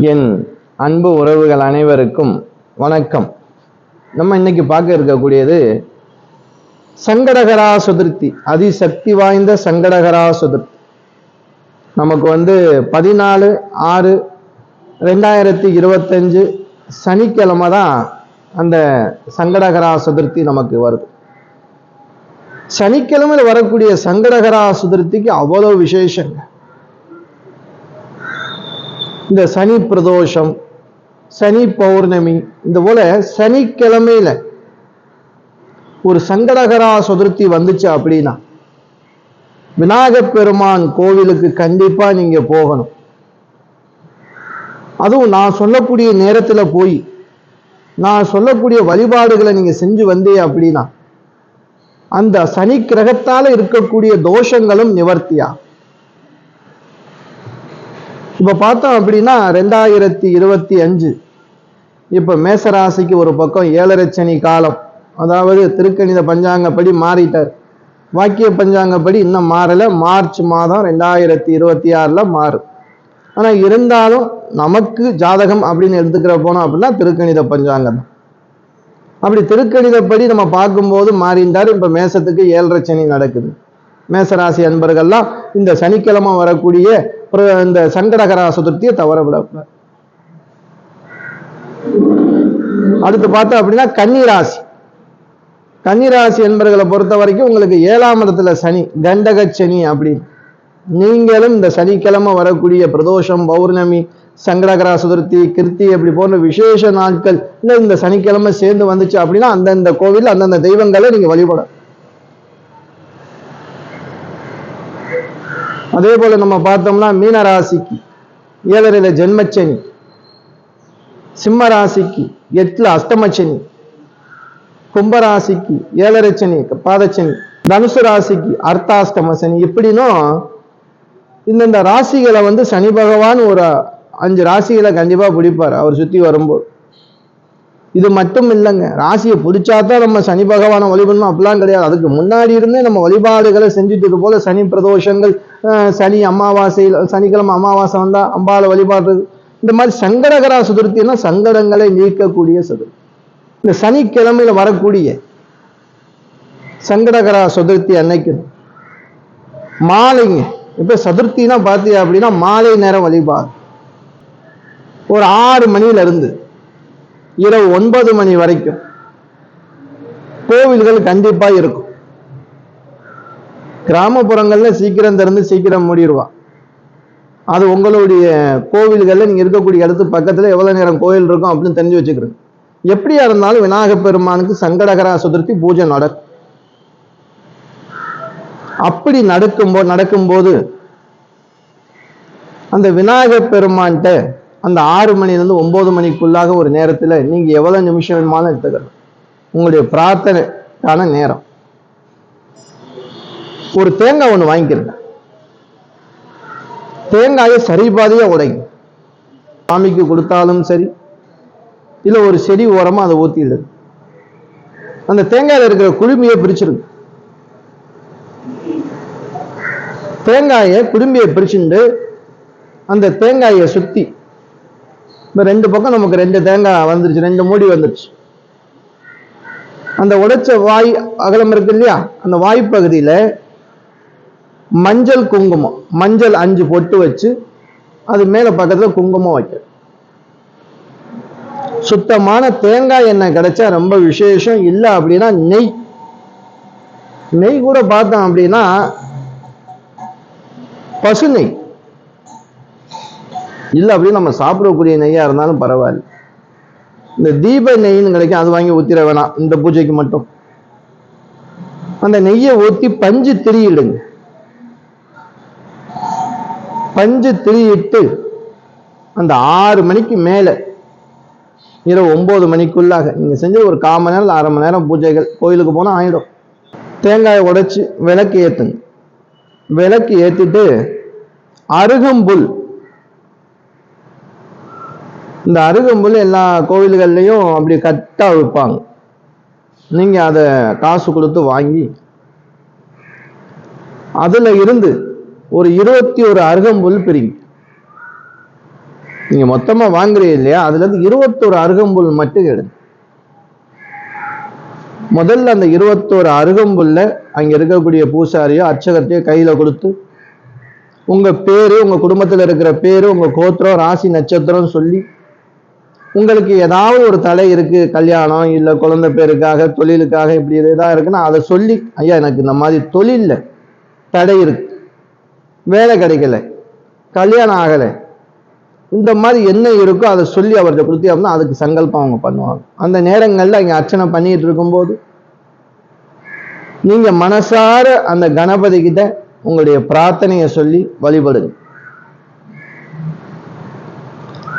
என் அன்பு உறவுகள் அனைவருக்கும் வணக்கம். நம்ம இன்னைக்கு பார்க்க இருக்கக்கூடியது சங்கடகரா சதுர்த்தி அதிசக்தி வாய்ந்த சங்கடகரா சதுர்த்தி. நமக்கு வந்து பதினாலு ஆறு ரெண்டாயிரத்தி இருபத்தஞ்சு சனிக்கிழமை தான் அந்த சங்கடகரா சதுர்த்தி நமக்கு வருது. சனிக்கிழமையில் வரக்கூடிய சங்கடகரா சுதிர்த்திக்கு அவ்வளோ விசேஷங்க. இந்த சனி பிரதோஷம் சனி பௌர்ணமி இந்த போல சனிக்கிழமையில ஒரு சங்கடகரா சதுர்த்தி வந்துச்சு அப்படின்னா விநாயகப் பெருமான் கோவிலுக்கு கண்டிப்பா நீங்க போகணும். அதுவும் நான் சொல்லக்கூடிய நேரத்துல போய் நான் சொல்லக்கூடிய வழிபாடுகளை நீங்க செஞ்சு வந்தே அப்படின்னா அந்த சனி கிரகத்தால இருக்கக்கூடிய தோஷங்களும் நிவர்த்தியா? இப்போ பார்த்தோம் அப்படின்னா ரெண்டாயிரத்தி இருபத்தி அஞ்சு. இப்போ மேசராசிக்கு ஒரு பக்கம் ஏழரை சனி காலம். அதாவது திருக்கணித பஞ்சாங்கப்படி மாறிட்டார். வாக்கிய பஞ்சாங்கப்படி இன்னும் மாறலை. மார்ச் மாதம் ரெண்டாயிரத்தி இருபத்தி ஆறில் மாறும். ஆனால் இருந்தாலும் நமக்கு ஜாதகம் அப்படின்னு எடுத்துக்கிற போனோம் அப்படின்னா திருக்கணித பஞ்சாங்கம் தான். அப்படி திருக்கணிதப்படி நம்ம பார்க்கும்போது மாறிண்டார். இப்போ மேசத்துக்கு ஏழரை சனி நடக்குது. மேசராசி அன்பர்கள்லாம் இந்த சனிக்கிழமை வரக்கூடிய இந்த சங்கடகரா சதுர்த்தியை தவற விடக்கூடாது அடுத்து பார்த்தோம் அப்படின்னா கன்னிராசி. கன்னிராசி என்பர்களை பொறுத்த வரைக்கும் உங்களுக்கு ஏழாம் இடத்துல சனி கண்டக சனி அப்படின்னு. நீங்களும் இந்த சனிக்கிழமை வரக்கூடிய பிரதோஷம் பௌர்ணமி சங்கடகரா சதுர்த்தி கிருத்தி அப்படி போன்ற விசேஷ நாட்கள் இன்னும் இந்த சனிக்கிழமை சேர்ந்து வந்துச்சு அப்படின்னா அந்தந்த கோவில் அந்தந்த தெய்வங்களை நீங்க வழிபடும் அதே போல நம்ம பார்த்தோம்னா மீன ராசிக்கு ஏழரையில ஜென்மச்சனி சிம்ம ராசிக்கு எட்டுல அஷ்டமச்சனி கும்பராசிக்கு ஏழரை சனி பாதச்சனி தனுசு ராசிக்கு அர்த்தாஷ்டம சனி. இப்படின்னும் இந்தந்த ராசிகளை வந்து சனி பகவான் ஒரு அஞ்சு ராசிகளை கண்டிப்பா பிடிப்பார். அவர் சுத்தி வரும்போது. இது மட்டும் இல்லைங்க. ராசியை பிடிச்சாதான் நம்ம சனி பகவானை வழிபடணும் அப்படிலாம் கிடையாது. அதுக்கு முன்னாடி இருந்தே நம்ம வழிபாடுகளை செஞ்சுட்டு இது போல சனி பிரதோஷங்கள் சனி அமாவாசையில் சனிக்கிழமை அமாவாசை வந்தால் அம்பாவை வழிபாடுறது. இந்த மாதிரி சங்கடகரா சதுர்த்தினா சங்கடங்களை நீக்கக்கூடிய சதுர்த்தி இந்த சனிக்கிழமையில வரக்கூடிய சங்கடகரா சதுர்த்தி அன்னைக்கு மாலைங்க. இப்போ சதுர்த்தினா பார்த்தீங்க அப்படின்னா மாலை நேரம் வழிபாடு. ஒரு ஆறு மணியில இருந்து இரவு ஒன்பது மணி வரைக்கும் கோவில்கள் கண்டிப்பா இருக்கும். கிராமப்புறங்கள்ல சீக்கிரம் திறந்து சீக்கிரம் மூடிடுவா அது உங்களுடைய கோவில்கள்ல நீங்க இருக்கக்கூடிய இடத்து பக்கத்துல எவ்வளவு நேரம் கோயில் இருக்கும் அப்படின்னு தெரிஞ்சு வச்சுக்கிறேன் எப்படியா இருந்தாலும் விநாயக பெருமானுக்கு சங்கடகரா சதுர்த்தி பூஜை நடக்கும் அப்படி நடக்கும்போது நடக்கும்போது அந்த விநாயகர் பெருமான்கிட்ட அந்த ஆறு மணிலேருந்து ஒம்பது மணிக்குள்ளாக ஒரு நேரத்தில் நீங்க எவ்வளவு நிமிஷம் வேணுமாலும் உங்களுடைய பிரார்த்தனைக்கான நேரம். ஒரு தேங்காய் ஒன்று வாங்கிக்கிறேங்க தேங்காயை சரிபாதையாக உடைங்க. சாமிக்கு கொடுத்தாலும் சரி இல்லை ஒரு செடி ஓரமா அதை ஊற்றிடுது அந்த தேங்காயில இருக்கிற குழுமியை பிரிச்சிருங்க. தேங்காயை குடும்பியை பிரிச்சுண்டு அந்த தேங்காயை சுற்றி ரெண்டு பக்கம் நமக்கு ரெண்டு தேங்காய் வந்துருச்சு ரெண்டு மூடி வந்துருச்சு. அந்த உடைச்ச வாய் அகலம் இருக்கு இல்லையா? அந்த வாய்ப்பகுதியில் மஞ்சள் குங்குமம் மஞ்சள் அஞ்சு பொட்டு வச்சு அது மேலே பக்கத்தில் குங்குமம் வைக்க சுத்தமான தேங்காய் எண்ணெய் கிடைச்சா ரொம்ப விசேஷம். இல்லை அப்படின்னா நெய். நெய் கூட பார்த்தோம் அப்படின்னா பசு நெய். இல்லை அப்படின்னு நம்ம சாப்பிடக்கூடிய நெய்யாக இருந்தாலும் பரவாயில்ல. இந்த தீப நெய்ன்னு கிடைக்கும் அது வாங்கி ஊத்திர வேணாம். இந்த பூஜைக்கு மட்டும். அந்த நெய்யை ஊற்றி பஞ்சு திரியிடுங்க. பஞ்சு திரியிட்டு அந்த ஆறு மணிக்கு மேலே இரவு ஒம்பது மணிக்குள்ளாக நீங்கள் செஞ்ச ஒரு கால் மணி நேரம் அரை மணி நேரம் பூஜைகள் கோயிலுக்கு போனால் ஆயிடும். தேங்காயை உடைச்சி விளக்கு ஏத்துங்க. விளக்கு ஏற்றிட்டு அருகம்புல் இந்த அருகம்புல் எல்லா கோவில்கள்லையும் அப்படி கட்டாக விற்பாங்க நீங்கள் அதை காசு கொடுத்து வாங்கி அதில் இருந்து ஒரு இருபத்தி ஒரு அருகம்புல் பிரிங்க. நீங்கள் மொத்தமாக வாங்குறீங்க இல்லையா? அதுலேருந்து இருபத்தொரு அருகம்புல் மட்டும் எடுங்க. முதல்ல அந்த இருபத்தோரு அருகம்புல்ல அங்கே இருக்கக்கூடிய பூசாரியோ அர்ச்சகத்தையோ கையில் கொடுத்து உங்கள் பேர் உங்கள் குடும்பத்தில் இருக்கிற பேரு உங்கள் கோத்திரம் ராசி நட்சத்திரம் சொல்லி உங்களுக்கு ஏதாவது ஒரு தடை இருக்கு கல்யாணம் இல்ல குழந்தை பேருக்காக தொழிலுக்காக இப்படி இதாக இருக்குன்னா அதை சொல்லி ஐயா எனக்கு இந்த மாதிரி தொழிலில் தடை இருக்கு. வேலை கிடைக்கல கல்யாணம் ஆகலை. இந்த மாதிரி என்ன இருக்கோ அதை சொல்லி அவர்கிட்ட கொடுத்து அப்படின்னா அதுக்கு சங்கல்பம் அவங்க பண்ணுவாங்க. அந்த நேரங்களில் இங்கே அர்ச்சனை பண்ணிட்டு இருக்கும்போது நீங்க மனசார அந்த கணபதி கிட்ட உங்களுடைய பிரார்த்தனையை சொல்லி வழிபடுங்க.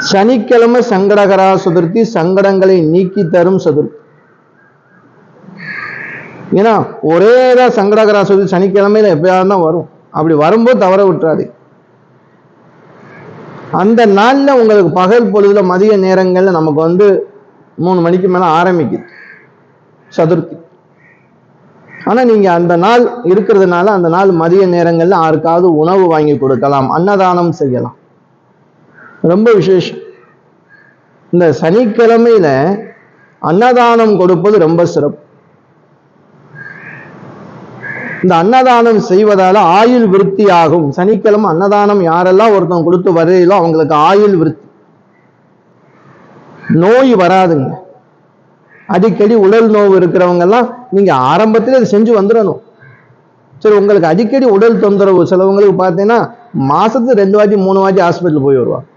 சனிக்கிழமை சங்கடகரா சதுர்த்தி சங்கடங்களை நீக்கி தரும் சதுர்த்தி ஏன்னா ஒரே தான் சங்கடகரா சதுர்த்தி சனிக்கிழமையில எப்பயாவது தான் வரும். அப்படி வரும்போது தவற விட்டுறாது. அந்த நாளில் உங்களுக்கு பகல் பொழுதுல மதிய நேரங்கள்ல நமக்கு வந்து மூணு மணிக்கு மேல ஆரம்பிக்குது. சதுர்த்தி. ஆனா நீங்க அந்த நாள் இருக்கிறதுனால அந்த நாள் மதிய நேரங்கள்ல யாருக்காவது உணவு வாங்கி கொடுக்கலாம் அன்னதானம் செய்யலாம். ரொம்ப விசேஷம். இந்த சனிக்கிழமையில அன்னதானம் கொடுப்பது ரொம்ப சிறப்பு. இந்த அன்னதானம் செய்வதால ஆயுள் விருத்தி ஆகும் சனிக்கிழமை அன்னதானம் யாரெல்லாம் ஒருத்தன் கொடுத்து வரையிலோ அவங்களுக்கு ஆயுள் விருத்தி. நோய் வராதுங்க. அடிக்கடி உடல் நோவு இருக்கிறவங்க எல்லாம் நீங்க ஆரம்பத்தில் இதை செஞ்சு வந்துடணும். சரி உங்களுக்கு அடிக்கடி உடல் தொந்தரவு சிலவங்களுக்கு பார்த்தீங்கன்னா மாசத்துக்கு ரெண்டு வாட்டி மூணு வாட்டி ஹாஸ்பிட்டல் போய் வருவாங்க.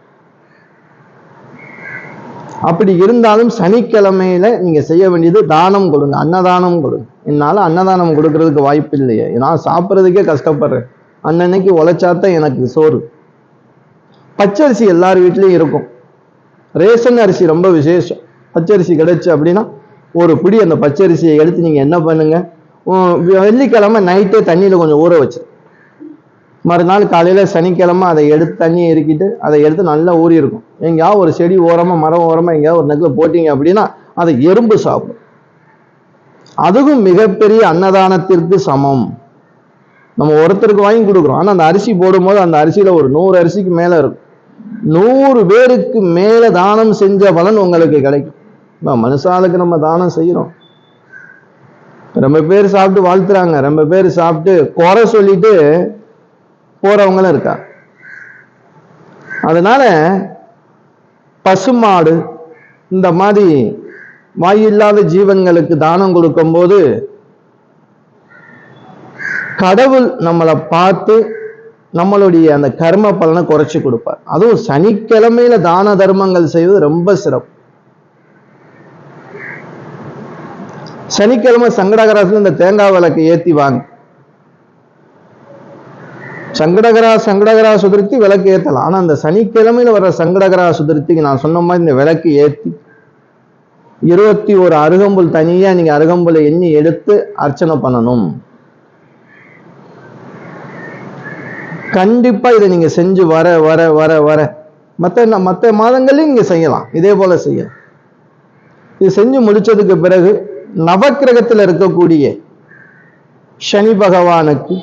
அப்படி இருந்தாலும் சனிக்கிழமையில நீங்க செய்ய வேண்டியது தானம் கொடுங்க அன்னதானம் கொடுங்க. என்னால அன்னதானம் கொடுக்கறதுக்கு வாய்ப்பு இல்லையே. நான் சாப்பிட்றதுக்கே கஷ்டப்படுறேன். அன்னன்னைக்கு உழைச்சாத்தான் எனக்கு சோறு. பச்சரிசி எல்லார் வீட்லயும் இருக்கும். ரேஷன் அரிசி ரொம்ப விசேஷம். பச்சரிசி கிடைச்சு அப்படின்னா ஒரு பிடி அந்த பச்சரிசியை எடுத்து நீங்க என்ன பண்ணுங்க? வெள்ளிக்கிழமை நைட்டே தண்ணியில கொஞ்சம் ஊற வச்சு மறுநாள் காலையில் சனிக்கிழமை அதை எடுத்து தண்ணியை இறுக்கிட்டு அதை எடுத்து நல்லா ஊறி இருக்கும். எங்கேயாவது ஒரு செடி ஓரமாக மரம் ஓரமாக எங்கேயாவது ஒரு நெக்கில் போட்டீங்க அப்படின்னா அதை எறும்பு சாப்பிடும். அதுவும் மிகப்பெரிய அன்னதானத்திற்கு சமம். நம்ம ஒருத்தருக்கு வாங்கி கொடுக்குறோம். ஆனால் அந்த அரிசி போடும்போது அந்த அரிசியில் ஒரு நூறு அரிசிக்கு மேலே இருக்கும். நூறு பேருக்கு மேலே தானம் செஞ்ச பலன் உங்களுக்கு கிடைக்கும். மனுஷாளுக்கு நம்ம தானம் செய்கிறோம் ரொம்ப பேர் சாப்பிட்டு வாழ்த்துறாங்க. ரொம்ப பேர் சாப்பிட்டு குறை சொல்லிட்டு போறவங்களும் இருக்கா? அதனால பசுமாடு இந்த மாதிரி வாயில்லாத ஜீவன்களுக்கு தானம் கொடுக்கும்போது கடவுள் நம்மளை பார்த்து நம்மளுடைய அந்த கர்ம பலனை குறைச்சி கொடுப்பார். அதுவும் சனிக்கிழமையில தான தர்மங்கள் செய்வது ரொம்ப சிறப்பு. சனிக்கிழமை சங்கடகராசில் இந்த தேங்காய் விளக்கு ஏத்தி வாங்க. சங்கடகரா சங்கடகரா சுதிருத்தி விளக்கு ஏற்றலாம் ஆனால் அந்த சனிக்கிழமையில் வர்ற சங்கடகரா சுதிருத்திக்கு நான் சொன்ன மாதிரி இந்த விளக்கு ஏற்றி இருபத்தி ஒரு அருகம்புல் தனியாக நீங்கள் அருகம்புலை எண்ணி எடுத்து அர்ச்சனை பண்ணணும். கண்டிப்பாக இதை நீங்கள் செஞ்சு வர வர வர வர. மற்ற மற்ற மாதங்களையும் இங்கே செய்யலாம். இதே போல செய்யலாம். இது செஞ்சு முடிச்சதுக்கு பிறகு நவக்கிரகத்தில் இருக்கக்கூடிய சனி பகவானுக்கு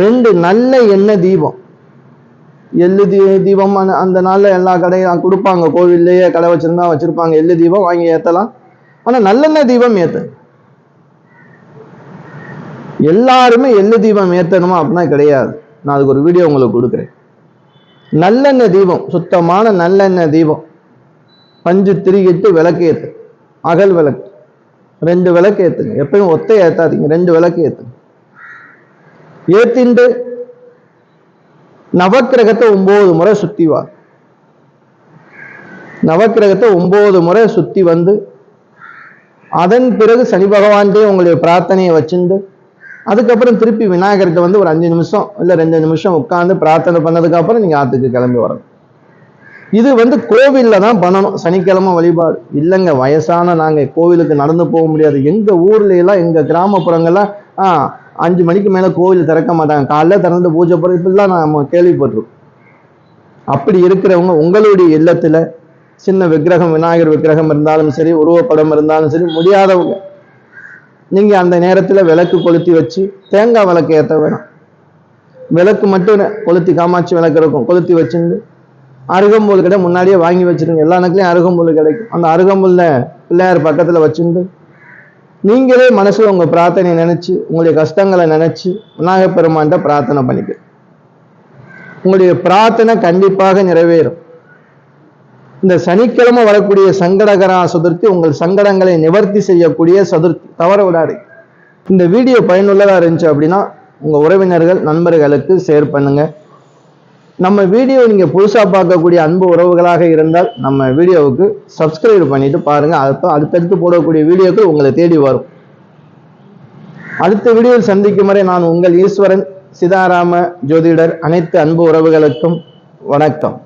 ரெண்டு நல்ல எண்ணெய் தீபம். எள்ளு தீ தீபம் அந்த நாளில் எல்லா கடையும் கொடுப்பாங்க. கோவில்லையே கடை வச்சிருந்தா வச்சிருப்பாங்க. எள்ளு தீபம் வாங்கி ஏற்றலாம் ஆனால் நல்லெண்ணெய் தீபம் ஏற்று எல்லாருமே எள்ளு தீபம் ஏற்றணுமா அப்படின்னா கிடையாது. நான் அதுக்கு ஒரு வீடியோ உங்களுக்கு கொடுக்குறேன். நல்லெண்ணெய் தீபம் சுத்தமான நல்லெண்ணெய் தீபம். பஞ்சு திரிகிட்டு விளக்கு ஏற்று அகல் விளக்கு. ரெண்டு விளக்கு ஏற்றுங்க எப்பயும் ஒத்தை ஏற்றாதீங்க ரெண்டு விளக்கு ஏற்றுங்க ஏத்திண்டு நவக்கிரகத்தை ஒன்பது முறை சுத்தி வா. நவக்கிரகத்தை ஒன்பது முறை சுத்தி வந்து அதன் பிறகு சனி பகவான்கிட்டே உங்களுடைய பிரார்த்தனையை வச்சுண்டு அதுக்கப்புறம் திருப்பி விநாயகர்கிட்ட வந்து ஒரு அஞ்சு நிமிஷம் இல்லை ரெண்டு நிமிஷம் உட்காந்து பிரார்த்தனை பண்ணதுக்கப்புறம் நீங்கள் ஆற்றுக்கு கிளம்பி வரணும். இது வந்து கோவில்ல தான் பண்ணணும். சனிக்கிழமை வழிபாடு. இல்லைங்க வயசான நாங்கள் கோவிலுக்கு நடந்து போக முடியாது. எங்கள் ஊர்ல எல்லாம் எங்க கிராமப்புறங்கள்லாம் ஆ அஞ்சு மணிக்கு மேலே கோவில் திறக்க மாட்டாங்க. காலைல திறந்து பூஜை போகிற இப்படிலாம் நம்ம கேள்விப்பட்டிருக்கோம். அப்படி இருக்கிறவங்க உங்களுடைய இல்லத்தில் சின்ன விக்கிரகம் விநாயகர் விக்கிரகம் இருந்தாலும் சரி உருவப்படம் இருந்தாலும் சரி முடியாதவங்க நீங்கள் அந்த நேரத்தில் விளக்கு கொளுத்தி வச்சு தேங்காய் விளக்கு ஏற்ற வேணும். விளக்கு மட்டும் கொளுத்தி காமாட்சி விளக்கு இருக்கும். கொளுத்தி வச்சுருந்து அருகம்புல் கடை முன்னாடியே வாங்கி வச்சிருங்க. எல்லா நேரத்துலையும் அருகம்புல் கிடைக்கும். அந்த அருகம்புல்ல பிள்ளையார் பக்கத்தில் வச்சுருந்து நீங்களே மனசில் உங்க பிரார்த்தனை நினைச்சு உங்களுடைய கஷ்டங்களை நினைச்சு விநாயகப்பெருமான்கிட்ட பிரார்த்தனை பண்ணிக்க. உங்களுடைய பிரார்த்தனை கண்டிப்பாக நிறைவேறும். இந்த சனிக்கிழமை வரக்கூடிய சங்கடகரா சதுர்த்தி உங்கள் சங்கடங்களை நிவர்த்தி செய்யக்கூடிய சதுர்த்தி. தவற விடாது. இந்த வீடியோ பயனுள்ளதா இருந்துச்சு அப்படின்னா உங்க உறவினர்கள் நண்பர்களுக்கு ஷேர் பண்ணுங்க. நம்ம வீடியோ நீங்கள் புதுசாக பார்க்கக்கூடிய அன்பு உறவுகளாக இருந்தால் நம்ம வீடியோவுக்கு சப்ஸ்கிரைப் பண்ணிட்டு பாருங்கள் அடுத்த அடுத்தடுத்து போடக்கூடிய வீடியோக்கள் உங்களை தேடி வரும். அடுத்த வீடியோவில் சந்திக்கும் வரை நான் உங்கள் ஈஸ்வரன் சிதாராம ஜோதிடர் அனைத்து அன்பு உறவுகளுக்கும் வணக்கம்.